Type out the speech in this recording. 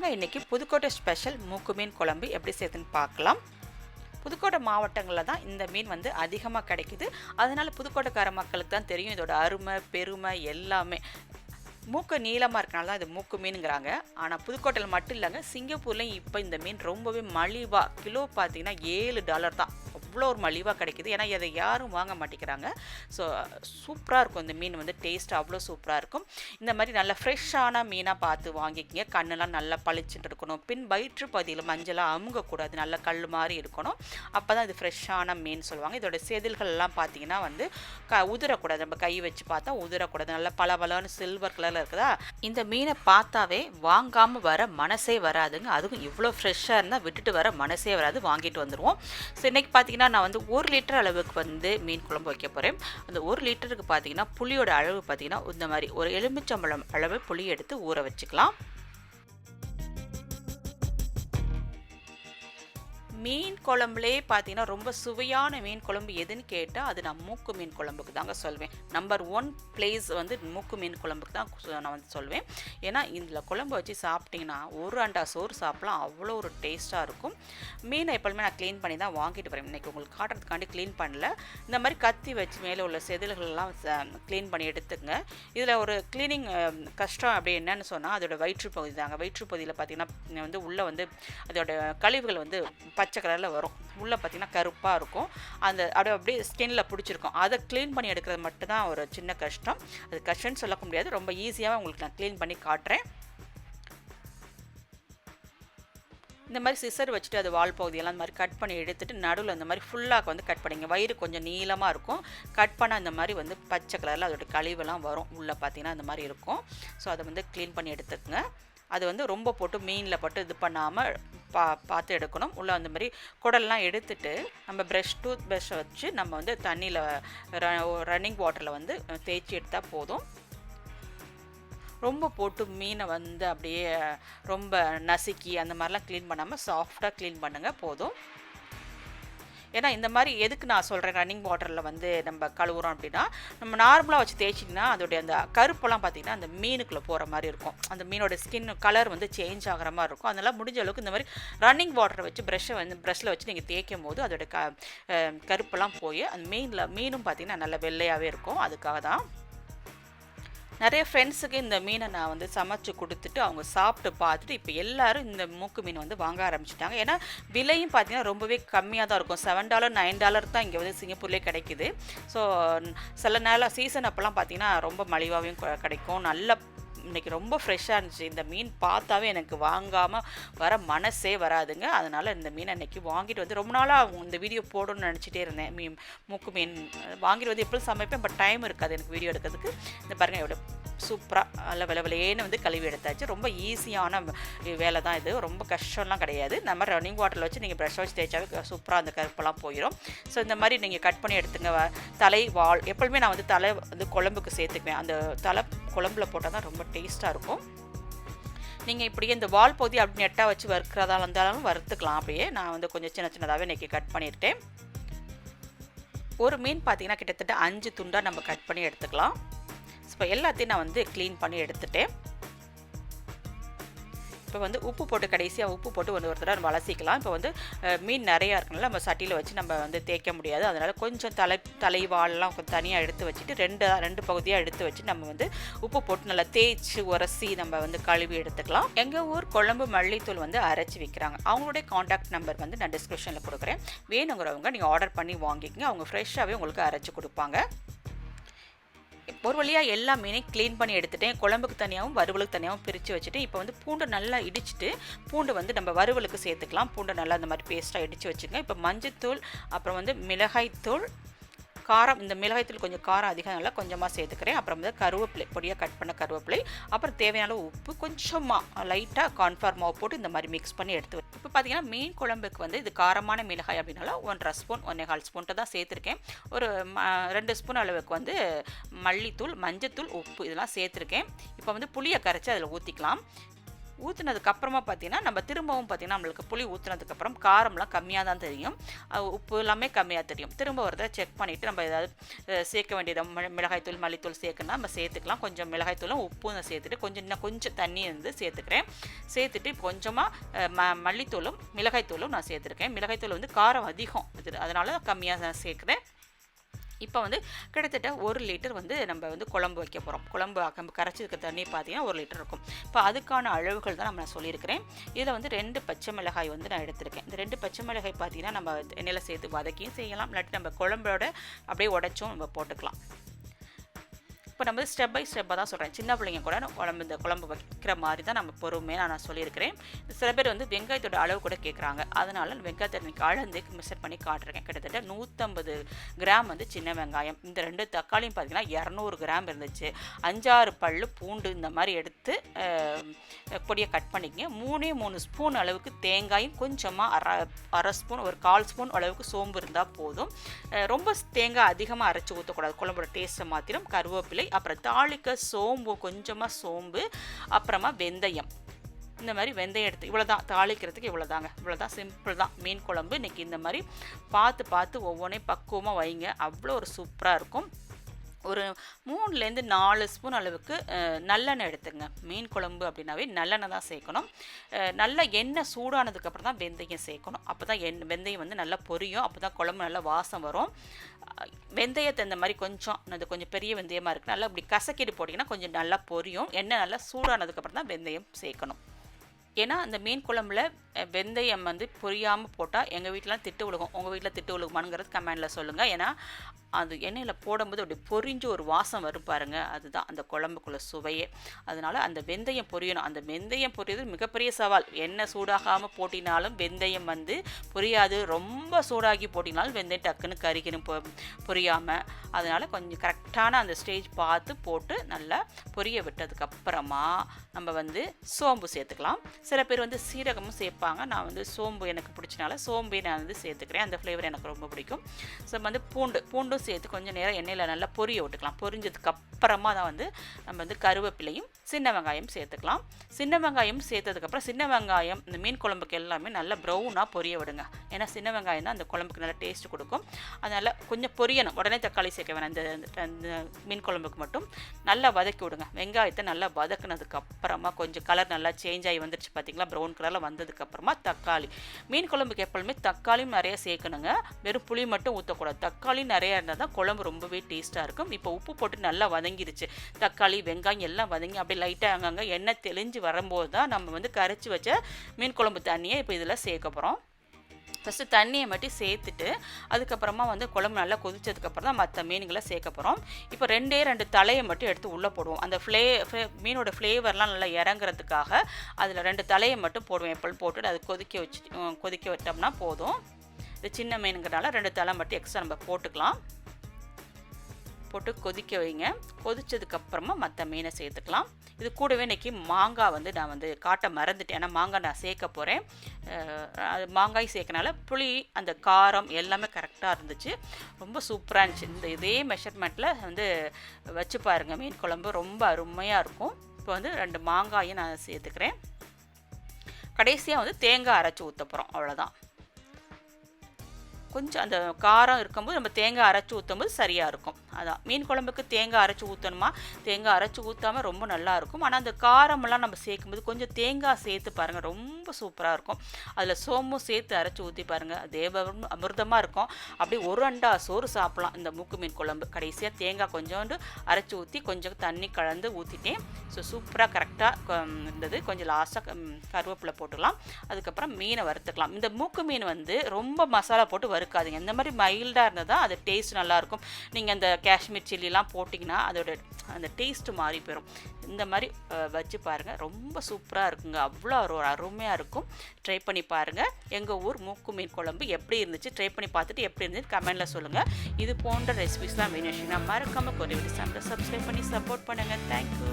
வாங்க இன்றைக்கி புதுக்கோட்டை ஸ்பெஷல் மூக்கு மீன் குழம்பு எப்படி செய்யுதுன்னு பார்க்கலாம். புதுக்கோட்டை மாவட்டங்களில் தான் இந்த மீன் வந்து அதிகமாக கிடைக்குது. அதனால் புதுக்கோட்டைக்கார மக்களுக்கு தான் தெரியும் இதோட அருமை பெருமை எல்லாமே. மூக்கு நீளமாக இருக்கனால தான் இது மூக்கு மீனுங்கிறாங்க. ஆனால் புதுக்கோட்டையில் மட்டும் இல்லைங்க சிங்கப்பூர்லேயும் இப்போ இந்த மீன் ரொம்பவே மலிவாக கிலோ பார்த்தீங்கன்னா ஏழு டாலர் தான். அவ்வளோ ஒரு மலிவாக கிடைக்குது. ஏன்னா இதை யாரும் வாங்க மாட்டேங்கிறாங்க. ஸோ சூப்பராக இருக்கும் இந்த மீன் வந்து. டேஸ்ட் அவ்வளோ சூப்பராக இருக்கும். இந்த மாதிரி நல்ல ஃப்ரெஷ்ஷான மீனாக பார்த்து வாங்கிக்கிங்க. கண்ணெல்லாம் நல்லா பளிச்சுட்டு இருக்கணும். பின் வயிற்று பகுதியில் மஞ்சளாக அமுங்கக்கூடாது. நல்ல கல் மாதிரி இருக்கணும். அப்போ தான் இது ஃப்ரெஷ்ஷான மீன் சொல்லுவாங்க. இதோட செதில்கள்லாம் பார்த்தீங்கன்னா வந்து க உதிரக்கூடாது. நம்ம கை வச்சு பார்த்தா உதிரக்கூடாது. நல்லா பளபளன்னு சில்வர் கலரில் இருக்குதா? இந்த மீனை பார்த்தாவே வாங்காமல் வர மனசே வராதுங்க. அதுவும் இவ்வளோ ஃப்ரெஷ்ஷாக இருந்தால் விட்டுட்டு வர மனசே வராது. வாங்கிட்டு வந்துடுவோம் ஸோ இன்றைக்கி பார்த்தீங்கன்னா நான் வந்து ஒரு லிட்டர் அளவுக்கு வந்து மீன் குழம்பு வைக்க போகிறேன் அந்த ஒரு லிட்டருக்கு பார்த்தீங்கன்னா புளியோட அளவு பார்த்தீங்கன்னா இந்த மாதிரி ஒரு எலுமிச்சம்பழம் அளவு புளி எடுத்து ஊற வச்சுக்கலாம். மீன் குழம்புலே பார்த்தீங்கன்னா ரொம்ப சுவையான மீன் குழம்பு எதுன்னு கேட்டால் அது நான் மூக்கு மீன் குழம்புக்கு தாங்க சொல்வேன். நம்பர் ஒன் பிளேஸ் வந்து மூக்கு மீன் குழம்புக்கு தான் நான் வந்து சொல்வேன். ஏன்னா இதில் குழம்பு வச்சு சாப்பிட்டிங்கன்னா ஒரு அண்டா சோறு சாப்பிடலாம் அவ்வளோ ஒரு டேஸ்ட்டாக இருக்கும். மீனை எப்போதுமே நான் க்ளீன் பண்ணி தான் வாங்கிட்டு வரேன் இன்றைக்கி உங்களுக்கு காட்டுறதுக்காண்டி க்ளீன் பண்ணல. இந்த மாதிரி கத்தி வச்சு மேலே உள்ள செதில்கள்லாம் க்ளீன் பண்ணி எடுத்துங்க இதில் ஒரு க்ளீனிங் கஷ்டம் அப்படி என்னன்னு சொன்னால் அதோட வயிற்று பகுதி தாங்க. வயிற்று பகுதியில் பார்த்தீங்கன்னா வந்து உள்ளே வந்து அதோட கழிவுகள் வந்து பச்சை பச்சை கலரில் வரும். உள்ளே பார்த்தீங்கன்னா கருப்பாக இருக்கும். அந்த அப்படியே அப்படியே ஸ்கின்னில் பிடிச்சிருக்கும். அதை க்ளீன் பண்ணி எடுக்கிறது மட்டும்தான் ஒரு சின்ன கஷ்டம். அது கஷ்டம்னு சொல்ல முடியாது. ரொம்ப ஈஸியாக உங்களுக்கு நான் க்ளீன் பண்ணி காட்டுறேன். இந்த மாதிரி சிசர் வச்சுட்டு அது வால் பகுதியெல்லாம் அந்த மாதிரி கட் பண்ணி எடுத்துட்டு நடுவில் இந்த மாதிரி ஃபுல்லாக வந்து கட் பண்ணிங்க. வயிறு கொஞ்சம் நீளமாக இருக்கும். கட் பண்ண இந்த மாதிரி வந்து பச்சை கலரில் அதோடய கழிவெல்லாம் வரும். உள்ளே பார்த்தீங்கன்னா அந்த மாதிரி இருக்கும். ஸோ அதை வந்து க்ளீன் பண்ணி எடுத்துக்கங்க. அது வந்து ரொம்ப போட்டு மீனில் போட்டு இது பண்ணாமல் பா பார்த்து எடுக்கணும். உள்ளே அந்த மாதிரி குடல்லாம் எடுத்துட்டு நம்ம ப்ரஷ் டூத் ப்ரஷ் வச்சு நம்ம வந்து தண்ணியில் ரன்னிங் வாட்டரில் வந்து தேய்ச்சி எடுத்தால் போதும். ரொம்ப போட்டு மீனை வந்து அப்படியே ரொம்ப நசுக்கி அந்த மாதிரிலாம் க்ளீன் பண்ணாமல் சாஃப்டாக க்ளீன் பண்ணுங்கள் போதும். ஏன்னா இந்த மாதிரி எதுக்கு நான் சொல்கிறேன் ரன்னிங் வாட்டரில் வந்து நம்ம கழுவுறோம் அப்படின்னா நம்ம நார்மலாக வச்சு தேய்ச்சிங்கன்னா அதோடைய அந்த கருப்பெல்லாம் பார்த்திங்கன்னா அந்த மீனுக்குள்ளே போகிற மாதிரி இருக்கும். அந்த மீனோட ஸ்கின் கலர் வந்து சேஞ்ச் ஆகிற மாதிரி இருக்கும். அதனால் முடிஞ்ச அளவுக்கு இந்த மாதிரி ரன்னிங் வாட்டரை வச்சு ப்ரெஷ்ஷை வந்து ப்ரெஷ்ஷில் வச்சு நீங்கள் தேய்க்கும் போது அதோட க கருப்பெல்லாம் போய் அந்த மீனில் மீனும் பார்த்திங்கன்னா நல்ல வெள்ளையாகவே இருக்கும். அதுக்காக தான் நிறைய ஃப்ரெண்ட்ஸுக்கு இந்த மீனை நான் வந்து சமைச்சு கொடுத்துட்டு அவங்க சாப்பிட்டு பார்த்துட்டு இப்போ எல்லாரும் இந்த மூக்கு மீன் வந்து வாங்க ஆரம்பிச்சிட்டாங்க. ஏன்னா விலையும் பார்த்தீங்கன்னா ரொம்பவே கம்மியாக தான் இருக்கும். செவன் டாலர் நைன் டாலர் தான் இங்கே வந்து சிங்கப்பூர்லேயே கிடைக்குது. ஸோ சில நேரம் சீசன் அப்போல்லாம் பார்த்தீங்கன்னா ரொம்ப மலிவாகவும் கிடைக்கும். நல்ல இன்றைக்கி ரொம்ப ஃப்ரெஷ்ஷாக இருந்துச்சு. இந்த மீன் பார்த்தாவே எனக்கு வாங்காமல் வர மனசே வராதுங்க. அதனால் இந்த மீனை இன்றைக்கி வாங்கிட்டு வந்து ரொம்ப நாளாக இந்த வீடியோ போடணும்னு நினச்சிட்டே இருந்தேன். மீன் மூக்கு மீன் வாங்கிட்டு வந்து எப்பவும் சமைப்பேன். பட் டைம் இருக்காது எனக்கு வீடியோ எடுக்கிறதுக்கு. இந்த பாருங்கள் எவ்வளோ சூப்பராக நல்ல விலவலையேன்னு வந்து கழுவி எடுத்தாச்சு. ரொம்ப ஈஸியான வேலை தான் இது. ரொம்ப கஷ்டம்லாம் கிடையாது. நம்ம ரன்னிங் வாட்டரில் வச்சு நீங்கள் ப்ரெஷ் வச்சு தேய்ச்சாவே சூப்பராக அந்த கருப்பெல்லாம் போயிடும் ஸோ இந்த மாதிரி நீங்கள் கட் பண்ணி எடுத்துங்க. தலை வால் எப்பொழுதுமே நான் வந்து தலை வந்து குழம்புக்கு சேர்த்துக்குவேன். அந்த தலை குழம்புல போட்டால் தான் ரொம்ப டேஸ்ட்டாக இருக்கும். நீங்கள் இப்படியே இந்த வால் பகுதி அப்படி நெட்டாக வச்சு வறுக்கிறதா இருந்தாலும் வறுத்துக்கலாம் அப்படியே. நான் வந்து கொஞ்சம் சின்ன சின்னதாகவே இன்றைக்கி கட் பண்ணியிருக்கேன். ஒரு மீன் பார்த்தீங்கன்னா கிட்டத்தட்ட அஞ்சு துண்டாக நம்ம கட் பண்ணி எடுத்துக்கலாம். இப்போ எல்லாத்தையும் நான் வந்து க்ளீன் பண்ணி எடுத்துட்டேன். இப்போ வந்து உப்பு போட்டு கடைசியாக உப்பு போட்டு வந்து ஒரு தடவை வளசிக்கலாம் இப்போ வந்து மீன் நிறையா இருக்கனால நம்ம சட்டியில் வச்சு நம்ம வந்து தேய்க்க முடியாது. அதனால் கொஞ்சம் தலை தலைவாள்லாம் கொஞ்சம் தனியாக எடுத்து வச்சுட்டு ரெண்டு ரெண்டு பகுதியாக எடுத்து வச்சு நம்ம வந்து உப்பு போட்டு நல்லா தேய்ச்சி உரசி நம்ம வந்து கழுவி எடுத்துக்கலாம். எங்கள் ஊர் குழம்பு மல்லித்தூள் வந்து அரைச்சி விற்கிறாங்க அவங்களுடைய காண்டாக்ட் நம்பர் வந்து நான் டிஸ்கிரிப்ஷனில் கொடுக்குறேன். வேணுங்கிறவங்க நீங்கள் ஆர்டர் பண்ணி வாங்கிக்கங்க. அவங்க ஃப்ரெஷ்ஷாகவே உங்களுக்கு அரைச்சி கொடுப்பாங்க. ஒரு வழியாக எல்லா மீனையும் க்ளீன் பண்ணி எடுத்துட்டேன் குழம்புக்கு தனியாகவும் வறுவலுக்கு தனியாகவும் பிரித்து வச்சுட்டு இப்போ வந்து பூண்டு நல்லா இடிச்சிட்டு பூண்டு வந்து நம்ம வறுவலுக்கு சேர்த்துக்கலாம். பூண்டை நல்லா அந்த மாதிரி பேஸ்ட்டாக இடித்து வச்சுங்க இப்போ மஞ்சத்தூள் அப்புறம் வந்து மிளகாய்த்தூள் காரம் இந்த மிளகாய்த்தூள் கொஞ்சம் காரம் அதிகம் நல்லா கொஞ்சமாக சேர்த்துக்கிறேன். அப்புறம் வந்து கருவேப்பிலை பொடியாக கட் பண்ண கருவேப்பிலை. அப்புறம் தேவையான உப்பு கொஞ்சமாக லைட்டாக கான்ஃபார் மாவு போட்டு இந்த மாதிரி மிக்ஸ் பண்ணி எடுத்து இப்போ பார்த்தீங்கன்னா மீன் குழம்புக்கு வந்து இது காரமான மிளகாய் அப்படின்னாலும் ஒன்றரை ஸ்பூன் ஒன்றே கால் ஸ்பூன்ட்டு தான் சேர்த்துருக்கேன். ஒரு ரெண்டு ஸ்பூன் அளவுக்கு வந்து மல்லித்தூள் மஞ்சத்தூள் உப்பு இதெல்லாம் சேர்த்துருக்கேன். இப்போ வந்து புளியை கரைச்சி அதில் ஊற்றிக்கலாம் ஊற்றுனதுக்கப்புறமா பார்த்தீங்கன்னா நம்ம திரும்பவும் பார்த்தீங்கன்னா நம்மளுக்கு புளி ஊற்றுனதுக்கப்புறம் காரம்லாம் கம்மியாக தான் தெரியும். உப்பு எல்லாமே கம்மியாக தெரியும். திரும்ப ஒரு தடவை செக் பண்ணிவிட்டு நம்ம ஏதாவது சேர்க்க வேண்டியது மிளகாய்த்தூள் மல்லித்தூள் சேர்க்கணும்னா நம்ம சேர்த்துக்கலாம். கொஞ்சம் மிளகாய்த்தூளும் உப்பும் நான் சேர்த்துட்டு கொஞ்சம் இன்னும் கொஞ்சம் தண்ணி வந்து சேர்த்துக்கிறேன். சேர்த்துட்டு கொஞ்சமாக ம மல்லித்தூளும் மிளகாய்த்தூளும் நான் சேர்த்துருக்கேன். மிளகாய்த்தூள் வந்து காரம் அதிகம். இது அதனால் கம்மியாக நான் சேர்க்குறேன். இப்போ வந்து கிட்டத்தட்ட ஒரு லிட்டர் வந்து நம்ம வந்து குழம்பு வைக்க போகிறோம் குழம்பு நம்ம கரைச்சிருக்க தண்ணி பார்த்தீங்கன்னா ஒரு லிட்டர் இருக்கும். இப்போ அதுக்கான அளவுகள் தான் நம்ம நான் சொல்லியிருக்கிறேன். இதில் வந்து ரெண்டு பச்சை மிளகாய் வந்து நான் எடுத்திருக்கேன். இந்த ரெண்டு பச்சை மிளகாய் பார்த்தீங்கன்னா நம்ம எண்ணெயில் சேர்த்து வதக்கியும் செய்யலாம். இல்லாட்டி நம்ம குழம்போட அப்படியே உடச்சும் நம்ம போட்டுக்கலாம். இப்போ நம்ம ஸ்டெப் பை ஸ்டெப்பாக தான் சொல்கிறேன் சின்ன பிள்ளைங்க கூட குழம்பு இந்த குழம்பு வைக்கிற மாதிரி தான் நம்ம பொறுமையாக நான் சொல்லியிருக்கிறேன். சில பேர் வந்து வெங்காயத்தோட அளவு கூட கேட்குறாங்க அதனால வெங்காயத்தை இன்னைக்கு அளந்து மெஷர் பண்ணி காட்டுறேன் கிட்டத்தட்ட நூற்றம்பது கிராம் வந்து சின்ன வெங்காயம். இந்த ரெண்டு தக்காளியும் பார்த்தீங்கன்னா இரநூறு கிராம் இருந்துச்சு. அஞ்சாறு பல் பூண்டு இந்த மாதிரி எடுத்து பொடியை கட் பண்ணிக்கங்க. மூணே மூணு ஸ்பூன் அளவுக்கு தேங்காயும் கொஞ்சமாக அரை அரை ஸ்பூன் ஒரு கால் ஸ்பூன் அளவுக்கு சோம்பு இருந்தால் போதும். ரொம்ப தேங்காய் அதிகமாக அரைச்சி ஊற்றக்கூடாது குழம்போட டேஸ்ட்டை மாத்திரம். கருவேப்பிலை அப்புறம் தாளிக்க சோம்பு கொஞ்சமாக சோம்பு அப்புறமா வெந்தயம். இந்த மாதிரி வெந்தயம் எடுத்து இவ்வளோ தான் தாளிக்கிறதுக்கு இவ்வளோ தாங்க இவ்வளோ தான். சிம்பிள் தான் மீன் குழம்பு. இன்றைக்கி இந்த மாதிரி பார்த்து பார்த்து ஒவ்வொன்றையும் பக்குவமாக வைங்க. அவ்வளோ ஒரு சூப்பராக இருக்கும். ஒரு மூணுலேருந்து நாலு ஸ்பூன் அளவுக்கு நல்லெண்ணெய் எடுத்துங்க. மீன் குழம்பு அப்படின்னாவே நல்லெண்ணெய் தான் சேர்க்கணும். நல்லா எண்ணெய் சூடானதுக்கப்புறம் தான் வெந்தயம் சேர்க்கணும். அப்போ தான் எண் வெந்தயம் வந்து நல்லா பொரியும். அப்போ தான் குழம்பு நல்லா வாசம் வரும். வெந்தயத்தை இந்த மாதிரி கொஞ்சம் அது கொஞ்சம் பெரிய வெந்தயமாக இருக்குது நல்லா இப்படி கசக்கிட்டு போட்டிங்கன்னா கொஞ்சம் நல்லா பொரியும். எண்ணெய் நல்லா சூடானதுக்கப்புறம் தான் வெந்தயம் சேர்க்கணும். ஏன்னா அந்த மீன் குழம்புல வெந்தயம் வந்து பொரியாமல் போட்டால் எங்கள் வீட்டிலாம் திட்டு விழுகும். உங்கள் வீட்டில் திட்டு விழுகுமானுங்கிறது கமெண்டில் சொல்லுங்கள் ஏன்னா அது எண்ணெயில் போடும்போது அப்படி பொரிஞ்சு ஒரு வாசம் வரும் பாருங்கள் அதுதான் அந்த குழம்புக்குள்ள சுவையே. அதனால அந்த வெந்தயம் பொரியணும். அந்த வெந்தயம் பொரியது மிகப்பெரிய சவால். எண்ணெய் சூடாகாமல் போட்டினாலும் வெந்தயம் வந்து பொரியாது. ரொம்ப சூடாகி போட்டினாலும் வெந்தயம் டக்குன்னு கறிக்கணும் பொ பொரியாமல் அதனால் கொஞ்சம் கரெக்டான அந்த ஸ்டேஜ் பார்த்து போட்டு நல்லா பொரிய விட்டதுக்கப்புறமா நம்ம வந்து சோம்பு சேர்த்துக்கலாம். சில பேர் வந்து சீரகமும் சேர்ப்பாங்க நான் வந்து சோம்பு எனக்கு பிடிச்சனால சோம்பே நான் வந்து சேர்த்துக்கிறேன். அந்த ஃப்ளேவர் எனக்கு ரொம்ப பிடிக்கும். ஸோ வந்து பூண்டு பூண்டும் சேர்த்து கொஞ்சம் நேரம் எண்ணெயில் நல்லா பொரிய விட்டுக்கலாம். பொரிஞ்சதுக்கு அப்புறமா தான் வந்து நம்ம வந்து கருவேப்பிலையும் சின்ன வெங்காயம் சேர்த்துக்கலாம். சின்ன வெங்காயம் சேர்த்ததுக்கப்புறம் சின்ன வெங்காயம் இந்த மீன் குழம்புக்கு எல்லாமே நல்லா ப்ரௌனாக பொரிய விடுங்க. ஏன்னா சின்ன வெங்காயம் தான் அந்த குழம்புக்கு நல்லா டேஸ்ட் கொடுக்கும். அதனால் கொஞ்சம் பொரியணும். உடனே தக்காளி சேர்க்க வேணாம். இந்த இந்த மீன் குழம்புக்கு மட்டும். நல்லா வதக்கி விடுங்க. வெங்காயத்தை நல்லா வதக்குனதுக்கு அப்புறமா கொஞ்சம் கலர் நல்லா சேஞ்ச் ஆகி வந்துருச்சு பார்த்தீங்களா ப்ரௌன் கலரில் அப்புறமா தக்காளி. மீன் குழம்புக்கு எப்பொழுதுமே தக்காளியும் நிறைய சேர்க்கணுங்க. வெறும் புளி மட்டும் ஊற்றக்கூடாது தக்காளி நிறையா இருந்தால் தான் குழம்பு ரொம்பவே டேஸ்ட்டாக இருக்கும். இப்போ உப்பு போட்டு நல்லா வதங்கிருச்சு. தக்காளி வெங்காயம் எல்லாம் வதங்கி அப்படியே லைட்டாக அங்கங்கே எண்ணெய் தெளிஞ்சு வரும்போது தான் நம்ம வந்து கரைச்சி வச்ச மீன் குழம்பு தண்ணியை இப்போ இதில் சேர்க்க போகிறோம் ஃபஸ்ட்டு தண்ணியை மட்டும் சேர்த்துட்டு அதுக்கப்புறமா வந்து குழம்பு நல்லா கொதிச்சதுக்கப்புறம் தான் மற்ற மீன்களை சேர்க்க போகிறோம் இப்போ ரெண்டே ரெண்டு தலையை மட்டும் எடுத்து உள்ளே போடுவோம். அந்த ஃப்ளே மீனோட ஃப்ளேவர்லாம் நல்லா இறங்குறதுக்காக அதில் ரெண்டு தலையை மட்டும் போடுவேன் எப்போ போட்டுட்டு அது கொதிக்க வச்சு கொதிக்க விட்டோம்னா போதும். இது சின்ன மீனுங்கிறனால ரெண்டு தலை மட்டும் எக்ஸ்ட்ரா நம்ம போட்டுக்கலாம். போட்டு கொதிக்க வைங்க. கொதித்ததுக்கப்புறமா மற்ற மீனை சேர்த்துக்கலாம். இது கூடவே இன்றைக்கி மாங்காய் வந்து நான் வந்து காட்ட மறந்துட்டேன். ஏன்னா மாங்காய் நான் சேர்க்க போகிறேன் அது மாங்காய் சேர்க்கனால புளி அந்த காரம் எல்லாமே கரெக்டாக இருந்துச்சு. ரொம்ப சூப்பராக இருந்துச்சு. இந்த இதே மெஷர்மெண்ட்டில் வந்து வச்சு பாருங்கள் மீன் குழம்பு ரொம்ப அருமையாக இருக்கும். இப்போ வந்து ரெண்டு மாங்காயும் நான் சேர்த்துக்கிறேன். கடைசியாக வந்து தேங்காய் அரைச்சி ஊற்ற போகிறோம் அவ்வளோதான் கொஞ்சம் அந்த காரம் இருக்கும்போது நம்ம தேங்காய் அரைச்சி ஊற்றும்போது சரியாக இருக்கும். அதான். மீன் குழம்புக்கு தேங்காய் அரைச்சி ஊற்றணுமா தேங்காய் அரைச்சி ஊற்றாமல் ரொம்ப நல்லாயிருக்கும் ஆனால் அந்த காரமெல்லாம் நம்ம சேர்க்கும்போது கொஞ்சம் தேங்காய் சேர்த்து பாருங்கள் ரொம்ப சூப்பராக இருக்கும். அதில் சோம்பும் சேர்த்து அரைச்சி ஊற்றி பாருங்கள் தேவ அமிர்தமாக இருக்கும். அப்படியே ஒரு அண்டா சோறு சாப்பிட்லாம். இந்த மூக்கு மீன் குழம்பு. கடைசியாக தேங்காய் கொஞ்சோண்டு அரைச்சி ஊற்றி கொஞ்சம் தண்ணி கலந்து ஊற்றிட்டேன் ஸோ சூப்பராக கரெக்டாக இருந்தது. கொஞ்சம் லாஸ்ட்டாக கருவேப்பிலை போட்டுக்கலாம் அதுக்கப்புறம் மீனை வறுத்துக்கலாம். இந்த மூக்கு மீன் வந்து ரொம்ப மசாலா போட்டு வறுக்காதுங்க. இந்த மாதிரி மைல்டாக இருந்தால் தான் அது டேஸ்ட் நல்லாயிருக்கும் நீங்கள் அந்த காஷ்மீர் சில்லிலாம் போட்டிங்கன்னா அதோட அந்த டேஸ்ட்டு மாறி போயிடும் இந்த மாதிரி வச்சு பாருங்கள் ரொம்ப சூப்பராக இருக்குங்க. அவ்வளோ ஒரு அருமையாக இருக்கும். ட்ரை பண்ணி பாருங்கள் எங்கள் ஊர் மூக்கு மீன் குழம்பு எப்படி இருந்துச்சு? ட்ரை பண்ணி பார்த்துட்டு எப்படி இருந்துச்சு கமெண்டில் சொல்லுங்கள் இது போன்ற ரெசிபிஸ்லாம் வேணும். மறக்காமல் கொஞ்சம் சப்ஸ்கிரைப் பண்ணி சப்போர்ட் பண்ணுங்கள் தேங்க்யூ